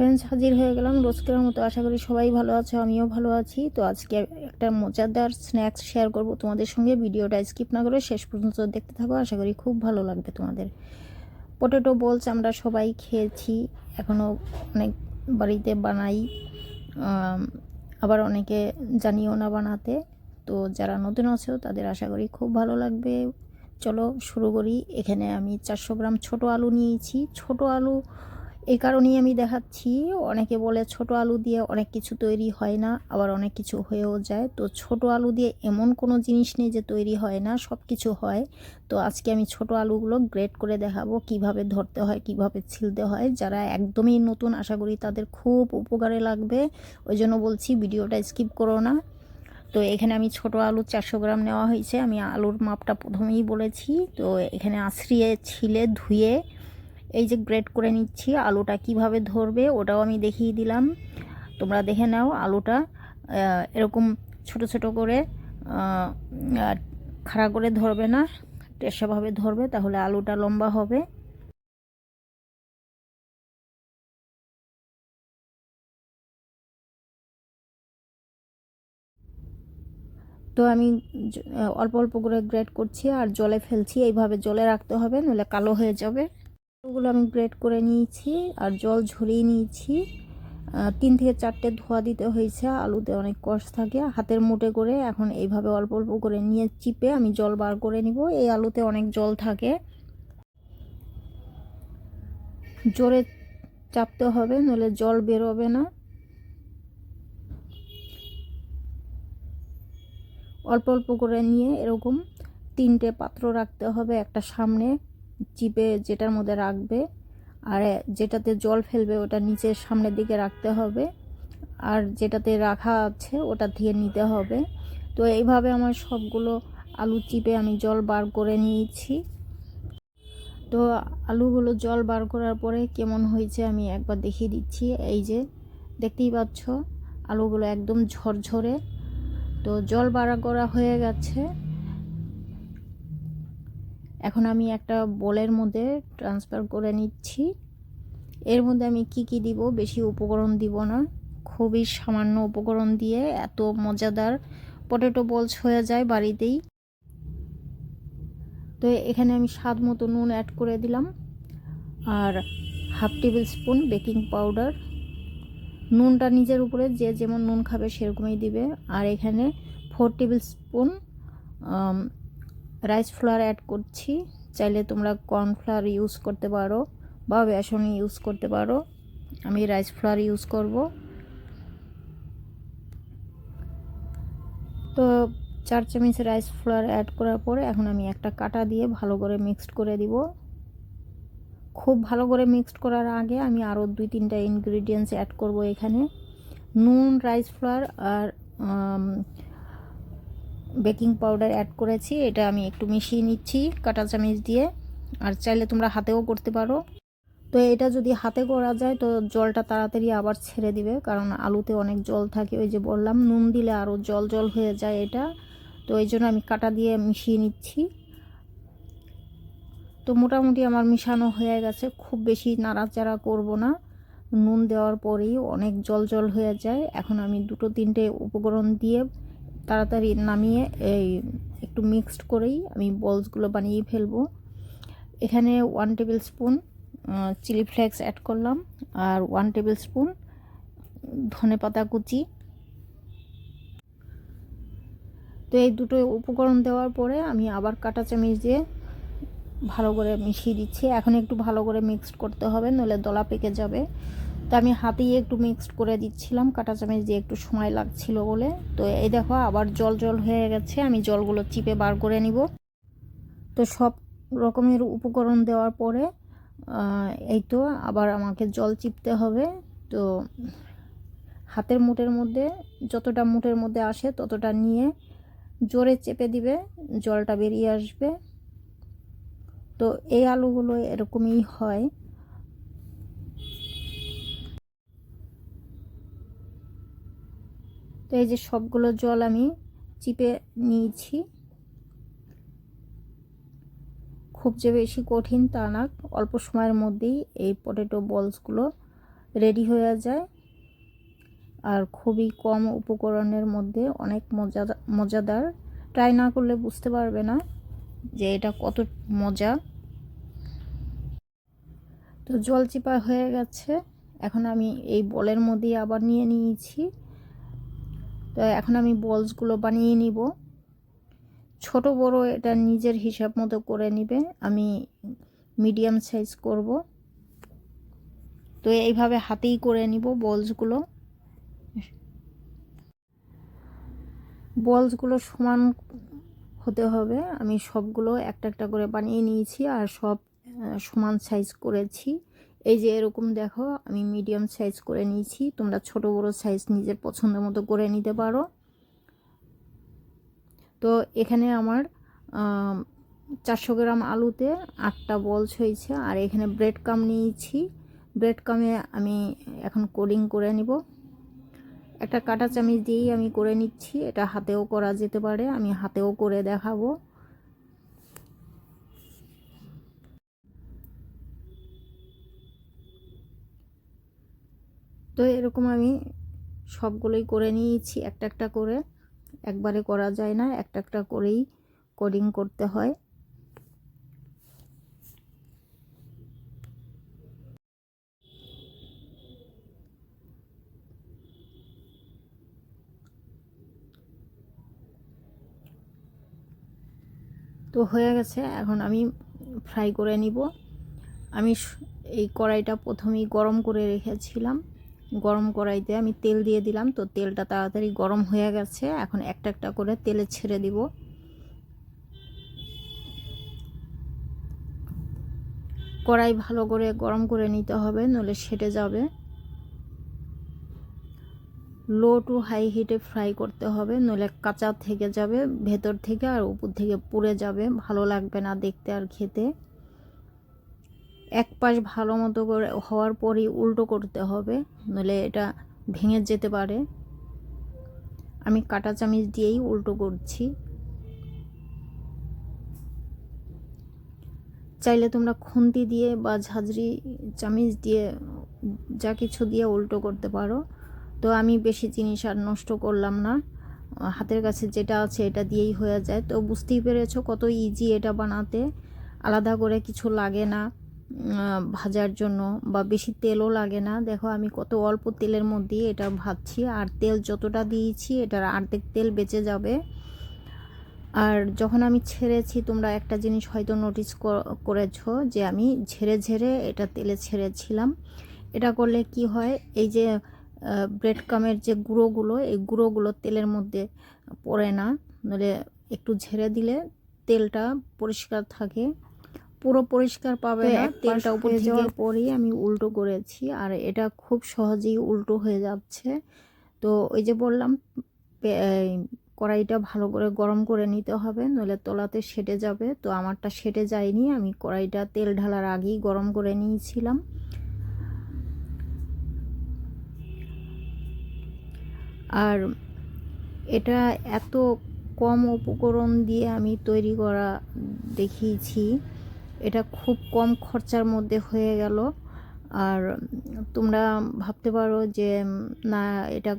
Friends হাজির হয়ে গেলাম। রোজকের মতো আশা করি সবাই ভালো আছে, আমিও ভালো আছি। তো আজকে একটা মজাদার স্ন্যাক্স শেয়ার করব তোমাদের সঙ্গে। ভিডিওটা স্কিপ না করে শেষ পর্যন্ত দেখতে থাকো, আশা করি খুব ভালো লাগবে তোমাদের। পটেটো বলস আমরা সবাই খেয়েছি এখনও অনেক বাড়িতে বানাই। আবার অনেকে জানিও না বানাতে। তো যারা নতুন আছেও তাদের আশা করি খুব ভালো লাগবে। চলো শুরু করি। এখানে আমি চারশো গ্রাম ছোট আলু নিয়েছি। ছোট আলু এই কারণেই আমি দেখাচ্ছি, অনেকে বলে ছোট আলু দিয়ে অনেক কিছু তৈরি হয় না, আবার অনেক কিছু হয়েও যায়। তো ছোট আলু দিয়ে এমন কোনো জিনিস নেই যে তৈরি হয় না সব কিছু হয়। তো আজকে আমি ছোট আলুগুলো গ্রেড করে দেখাবো, কীভাবে ধরতে হয়, কীভাবে ছিলতে হয়। যারা একদমই নতুন, আশা করি তাদের খুব উপকারে লাগবে। ওই জন্য বলছি ভিডিওটা স্কিপ করো না। তো এখানে আমি ছোট আলু চারশো গ্রাম নেওয়া হয়েছে। আমি আলুর মাপটা প্রথমেই বলেছি। তো এখানে আশ্রিয়ে ছিলে, ধুয়ে এই যে গ্রেড করে নিচ্ছি, আলুটা কীভাবে ধরবে ওটাও আমি দেখিয়ে দিলাম। তোমরা দেখে নাও আলুটা এরকম ছোট ছোট করে খাড়া করে ধরবে না টেসাভাবে ধরবে, তাহলে আলুটা লম্বা হবে। তো আমি অল্প অল্প করে গ্রেড করছি আর জলে ফেলছি, এইভাবে জলে রাখতে হবে, নইলে কালো হয়ে যাবে। ওগুলো আমি গ্রেড করে নিয়েছি আর জল ঝরিয়ে নিয়েছি। তিন থেকে চারটে ধোয়া দিতে হয়েছে, আলুতে অনেক কষ থাকে। হাতের মুটে করে এখন এইভাবে অল্প অল্প করে নিয়ে চিপে আমি জল বার করে নিব। এই আলুতে অনেক জল থাকে। জোরে চাপতে হবে, নইলে জল বেরোবে না। অল্প অল্প করে নিয়ে এরকম তিনটে পাত্র রাখতে হবে একটা সামনে। চিপে যেটার মধ্যে রাখবে আর যেটাতে জল ফেলবে ওটা নিচের সামনের দিকে রাখতে হবে আর যেটাতে রাখা আছে ওটা দিয়ে নিতে হবে। তো এইভাবে আমার সবগুলো আলু চিপে আমি জল বার করে নিয়েছি। তো আলুগুলো জল বার করার পরে কেমন হয়েছে আমি একবার দেখিয়ে দিচ্ছি। এই যে দেখতেই পাচ্ছ, আলুগুলো একদম ঝরঝরে। তো জল বাড়া করা হয়ে গেছে। এখন আমি একটা বোলের মধ্যে ট্রান্সফার করে নিচ্ছি। এর মধ্যে আমি কি কি দিব বেশি উপকরণ দিব না। খুবই সামান্য উপকরণ দিয়ে এত মজাদার পটেটো বলস হয়ে যায় বাড়িতেই। তো এখানে আমি স্বাদ মতো নুন অ্যাড করে দিলাম। আর half tablespoon baking powder নুনটা নিজের উপরে যে যেমন নুন খাবে সেরকমই দিবে। আর এখানে four tablespoon rice flour add করছি। চাইলে তোমরা কর্নফ্লাওয়ার ইউজ করতে পারো বা বেসন ইউজ করতে পারো। আমি রাইস ফ্লাওয়ার ইউজ করব। তো চার চামচ রাইস ফ্লাওয়ার অ্যাড করার পরে এখন আমি একটা কাটা দিয়ে ভালো করে মিক্সড করে দিব। খুব ভালো করে মিক্সড করার আগে আমি আরও দুই তিনটা ইনগ্রিডিয়েন্টস অ্যাড করব এখানে। নুন, রাইস ফ্লাওয়ার আর বেকিং পাউডার অ্যাড করেছি, এটা আমি একটু মিশিয়ে নিচ্ছি কাঁটা চামিচ দিয়ে। আর চাইলে তোমরা হাতেও করতে পারো। তো এটা যদি হাতে করা যায় তো জলটা তাড়াতাড়ি আবার ছেড়ে দিবে, কারণ আলুতে অনেক জল থাকে। ওই যে বললাম, নুন দিলে আরও জল জল হয়ে যায় এটা। তো এই জন্য আমি কাটা দিয়ে মিশিয়ে নিচ্ছি। তো মোটামুটি আমার মিশানো হয়ে গেছে। খুব বেশি নাড়াচাড়া করব না। নুন দেওয়ার পরেই অনেক জল জল হয়ে যায়। এখন আমি দুটো তিনটে উপকরণ দিয়ে তাড়াতাড়ি নামিয়ে এই একটু মিক্সড করেই আমি বলসগুলো বানিয়ে ফেলব। এখানে one tablespoon chilli flakes add করলাম আর ওয়ান টেবিল স্পুন ধনে পাতা কুচি। তো এই দুটো উপকরণ দেওয়ার পরে আমি আবার কাটা চামিচ দিয়ে ভালো করে মিশিয়ে দিচ্ছি। এখন একটু ভালো করে মিক্সড করতে হবে, নইলে দলা পেকে যাবে। তো আমি হাতেই একটু মিক্সড করে দিচ্ছিলাম, কাটা চামচ দিয়ে একটু সময় লাগছিল বলে। তো এই দেখো, আবার জল জল হয়ে গেছে, আমি জলগুলো চিপে বার করে নিব। তো সব রকমের উপকরণ দেওয়ার পরে এই তো আবার আমাকে জল চিপতে হবে। তো হাতের মুঠের মধ্যে, যতটা মুঠের মধ্যে আসে ততটা নিয়ে জোরে চেপে দিবে, জলটা বেরিয়ে আসবে। তো এই আলুগুলো এরকমই হয়। তো এই যে সবগুলো জল আমি চিপে নিয়েছি। খুব যে বেশি কঠিন তা না, অল্প সময়ের মধ্যেই এই পটেটো বলসগুলো রেডি হয়ে যায়। আর খুবই কম উপকরণের মধ্যে অনেক মজাদার মজাদার। ট্রাই না করলে বুঝতে পারবে না যে এটা কত মজা। তো জল চিপা হয়ে গেছে। এখন আমি এই বলের মধ্যে আবার নিয়ে নিয়েছি। তো এখন আমি বলসগুলো বানিয়ে নিব। ছোট, বড় এটা নিজের হিসাব মতো করে নিবে। আমি মিডিয়াম সাইজ করব। তো এইভাবে হাতেই করে নিব বলসগুলো। বলসগুলো সমান হতে হবে। আমি সবগুলো একটা একটা করে বানিয়ে নিয়েছি আর সব সমান সাইজ করেছি। এই যে এরকম দেখো, আমি মিডিয়াম সাইজ করে নিয়েছি। তোমরা ছোট বড় সাইজ নিজের পছন্দ মতো করে নিতে পারো। তো এখানে আমার চারশো গ্রাম আলুতে আটটা বলস হয়েছে। আর এখানে ব্রেড কাম নিয়েছি। ব্রেড কামে আমি এখন কোডিং করে নিব। একটা কাটা চামিচ দিয়েই আমি করে নিচ্ছি। এটা হাতেও করা যেতে পারে। আমি হাতেও করে দেখাবো। তো এরকম আমি সবগুলোই করে নিয়েছি, একটা একটা করে। একবারে করা যায় না, একটা একটা করেই কোডিং করতে হয়। তো হয়ে গেছে, এখন আমি ফ্রাই করে নিব। আমি এই কড়াইটা প্রথমেই গরম করে রেখেছিলাম। গরম কড়াইতে আমি তেল দিয়ে দিলাম। তো তেলটা তাড়াতাড়ি গরম হয়ে গেছে। এখন একটা একটা করে তেলে ছেড়ে দিব। কড়াই ভালো করে গরম করে নিতে হবে নলে সেটে যাবে। লো টু হাই হিটে ফ্রাই করতে হবে নলে কাঁচা থেকে যাবে, ভেতর থেকে আর উপর থেকে পুড়ে যাবে। ভালো লাগবে না দেখতে আর খেতে। এক পাশ ভালো মতো করে হওয়ার পরই উল্টো করতে হবে নলে এটা ভেঙে যেতে পারে। আমি কাটা চামিচ দিয়েই উল্টো করছি। চাইলে তোমরা খুন্তি দিয়ে বা ঝাঁঝরি চামিচ দিয়ে যা কিছু দিয়ে উল্টো করতে পারো। তো আমি বেশি জিনিস আর নষ্ট করলাম না। হাতের কাছে যেটা আছে এটা দিয়েই হয়ে যায়। তো বুঝতেই পেরেছ কত ইজি এটা বানাতে। আলাদা করে কিছু লাগে না। ভাজার জন্য বা বেশি তেলও লাগে না। দেখো, আমি কত অল্প তেলের মধ্যে এটা ভাজছি। আর তেল যতটা দিয়েছি, এটার অর্ধেক তেল বেঁচে যাবে। আর যখন আমি ছেড়েছি, তোমরা একটা জিনিস হয়তো নোটিস করেছ যে আমি ঝেড়ে ঝেড়ে এটা তেলে ছেড়েছিলাম। এটা করলে কি হয়, এই যে ব্রেড কামের যে গুঁড়োগুলো, এই গুঁড়োগুলো তেলের মধ্যে পড়ে না। নলে একটু ঝেড়ে দিলে তেলটা পরিষ্কার থাকে। পুরো পরিষ্কার পাবে না। তেলটা উপরে যাওয়ার পরেই আমি উল্টো করেছি। আর এটা খুব সহজেই উল্টো হয়ে যাচ্ছে। তো ওই যে বললাম কড়াইটা ভালো করে গরম করে নিতে হবে নইলে তলাতে সেটে যাবে। তো আমারটা সেটে যায়নি আমি কড়াইটা তেল ঢালার আগেই গরম করে নিয়েছিলাম। আর এটা এত কম উপকরণ দিয়ে আমি তৈরি করা দেখিয়েছি। এটা খুব কম খরচার মধ্যে হয়ে গেল। আর তোমরা ভাবতে পারো যে, না, এটা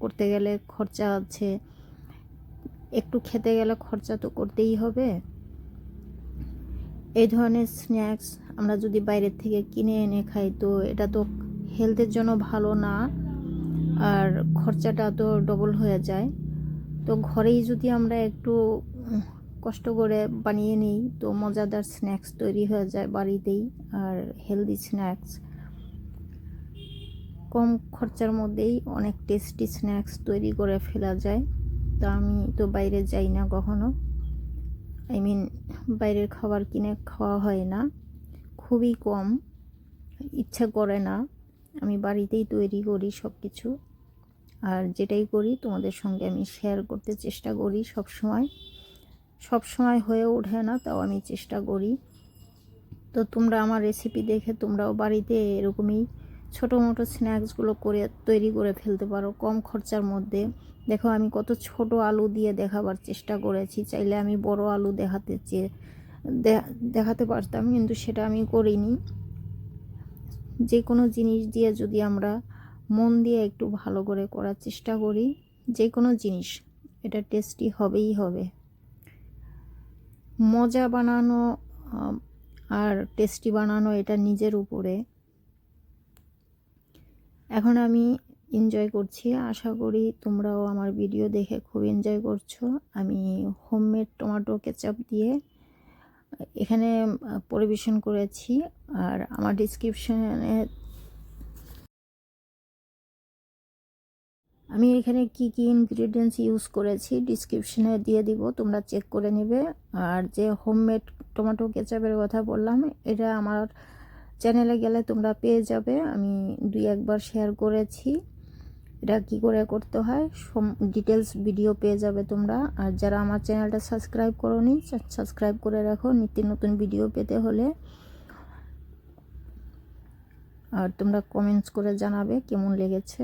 করতে গেলে খরচা আছে। একটু খেতে গেলে খরচা তো করতেই হবে। এই ধরনের স্ন্যাক্স আমরা যদি বাইরের থেকে কিনে এনে খাই, তো এটা তো হেলথের জন্য ভালো না। আর খরচাটা তো ডবল হয়ে যায়। তো ঘরেই যদি আমরা একটু কষ্ট করে বানিয়ে নিই। তো মজাদার স্ন্যাক্স তৈরি হয়ে যায় বাড়িতেই আর হেলদি স্ন্যাক্স কম খরচার মধ্যেই অনেক টেস্টি স্ন্যাক্স তৈরি করে ফেলা যায়। তো আমি তো বাইরে যাই না কখনো। আই মিন বাইরের খাবার কিনে খাওয়া হয় না। খুবই কম। ইচ্ছা করে না। আমি বাড়িতেই তৈরি করি সব কিছু আর যেটাই করি তোমাদের সঙ্গে আমি শেয়ার করতে চেষ্টা করি সব সময় সব সময় হয়ে ওঠে না, তাও আমি চেষ্টা করি। তো তোমরা আমার রেসিপি দেখে তোমরাও বাড়িতে এরকমই ছোটো মোটো স্ন্যাক্সগুলো করে তৈরি করে ফেলতে পারো কম খরচার মধ্যে। দেখো, আমি কত ছোট আলু দিয়ে দেখাবার চেষ্টা করেছি, চাইলে আমি বড় আলু দেখাতে চেয়ে দেখাতে পারতাম, কিন্তু সেটা আমি করিনি। যে কোনো জিনিস দিয়ে যদি আমরা মন দিয়ে একটু ভালো করে করার চেষ্টা করি যে কোনো জিনিস, এটা টেস্টি হবেই হবে। মজা বানানো আর টেস্টি বানানো এটা নিজের উপরে। এখন আমি এনজয় করছি। আশা করি তোমরাও আমার ভিডিও দেখে খুব এনজয় করছ। আমি হোমমেড টমেটো কেচাপ দিয়ে এখানে পরিবেশন করেছি। আর আমার ডিসক্রিপশনে আমি এখানে কি কি ইনগ্রিডিয়েন্টস ইউজ করেছি ডিসক্রিপশনে দিয়ে দিব, তোমরা চেক করে নেবে। আর যে হোমমেড টমেটো কেচাপের কথা বললাম, এটা আমার চ্যানেলে গেলে তোমরা পেয়ে যাবে। আমি দুই একবার শেয়ার করেছি, এটা কি করে করতে হয় ডিটেলস ভিডিও পেয়ে যাবে তোমরা। আর যারা আমার চ্যানেলটা সাবস্ক্রাইব করোনি সাবস্ক্রাইব করে রাখো, নিত্য নতুন ভিডিও পেতে হলে। আর তোমরা কমেন্টস করে জানাবে কেমন লেগেছে।